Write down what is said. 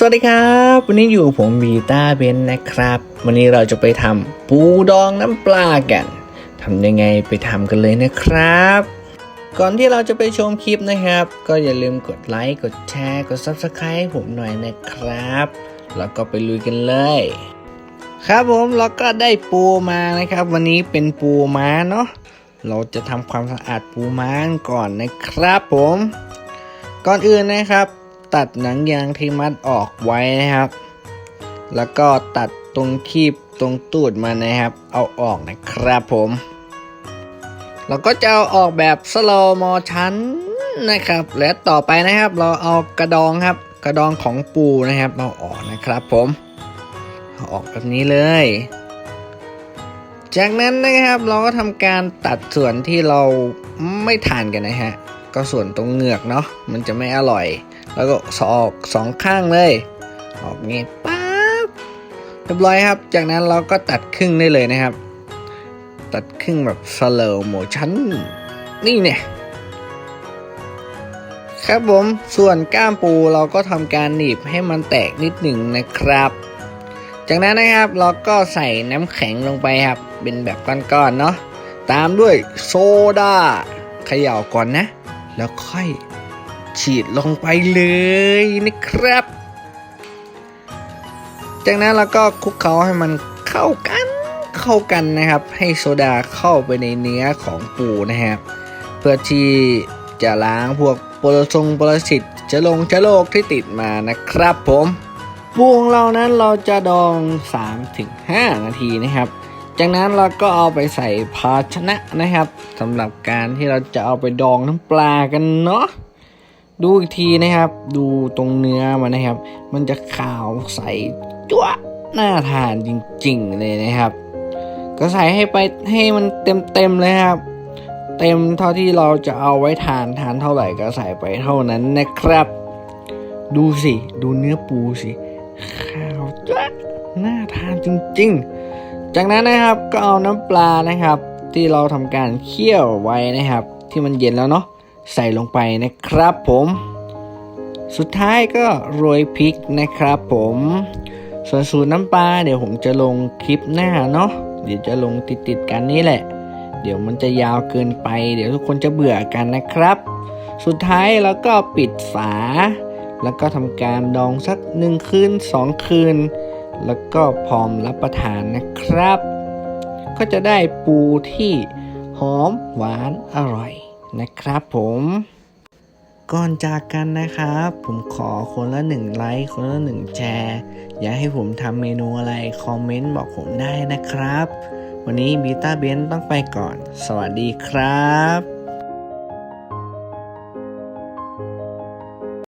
สวัสดีครับ วันนี้อยู่ผมบีต้าเบนนะครับ วันนี้เราจะไปทำปูดองน้ำปลากันทำยังไงไปทำกันเลยนะครับ ก่อนที่เราจะไปชมคลิปนะครับ ก็อย่าลืมกดไลค์กดแชร์กด Subscribe ให้ผมหน่อยนะครับ แล้วก็ไปลุยกันเลย ครับผมเราก็ได้ปูมานะครับ วันนี้เป็นปูม้าเนาะเราจะทำความสะอาดปูม้าก่อนนะครับผม ก่อนอื่นนะครับ ตัดหนังยางที่มัดออกไว้นะครับ แล้วก็ตัดตรงคีบตรงตูดมันนะครับ เอาออกนะครับผมเราก็จะเอาออกแบบสโลโมชั้นนะครับ และต่อไปนะครับ เราเอากระดองครับ กระดองของปูนะครับเอาออกนะครับผมเอาออกแบบนี้เลย จากนั้นนะครับเราก็ทำการตัดส่วนที่เราไม่ทานกันนะฮะ ก็ส่วนตรงเหงือกเนาะมันจะไม่อร่อย แล้วก็สอกสองข้างเลย ออกงี้ป๊าบเรียบร้อยครับ จากนั้นเราก็ตัดครึ่งได้เลยนะครับ ตัดครึ่งแบบ slow motion นี่เนี่ยครับผมส่วนก้ามปูเราก็ทำการหนีบให้มันแตกนิดหนึ่งนะครับ จากนั้นนะครับเราก็ใส่น้ำแข็งลงไปครับ เป็นแบบก้อนๆเนาะตามด้วยโซดาเขย่าก่อนนะ แล้วค่อย ฉีดลงไปเลยนะครับ จากนั้นเราก็คลุกเคล้าให้มันเข้ากันเข้ากันนะครับ ให้โซดาเข้าไปในเนื้อของปูนะครับ เพื่อที่จะล้างพวกโปรสงปรสิตจะลงจะโรคที่ติดมานะครับผมปูของเรานั้นเราจะดอง 3-5 นาทีนะครับจากนั้นเราก็เอาไปใส่ภาชนะนะครับสำหรับการที่เราจะเอาไปดองน้ำปลากันเนาะ ดูอีกทีนะครับ ดูตรงเนื้อมันนะครับ มันจะขาวใสจ้วะน่าทานจริงๆเลยนะครับ ก็ใส่ให้ไปให้มันเต็มๆเลยครับ เต็มเท่าที่เราจะเอาไว้ทานทานเท่าไหร่ก็ใส่ไปเท่านั้นนะครับ ดูสิ ดูเนื้อปูสิขาวจ้วะน่าทานจริง ๆ จากนั้นนะครับก็เอาน้ำปลานะครับ ที่เราทำการเคี่ยวไว้นะครับ ที่มันเย็นแล้วเนาะ ใส่ลงไปนะครับผม สุดท้ายก็โรยพริกนะครับผม ส่วนสูตรน้ำปลาเดี๋ยวผมจะลงคลิปหน้าเนาะเดี๋ยวจะลงติดๆกันนี่แหละ เดี๋ยวมันจะยาวเกินไป เดี๋ยวทุกคนจะเบื่อกันนะครับ สุดท้ายแล้วก็ปิดฝา แล้วก็ทำการดองสักหนึ่งคืนสองคืน แล้วก็พร้อมรับประทานนะครับ ก็จะได้ปูที่หอมหวานอร่อย นะครับผมก่อนจากกันนะครับ ผมขอคนละหนึ่งไลค์คนละหนึ่งแชร์ อยากให้ผมทำเมนูอะไร คอมเมนต์บอกผมได้นะครับ วันนี้บีต้าเบนต้องไปก่อน สวัสดีครับ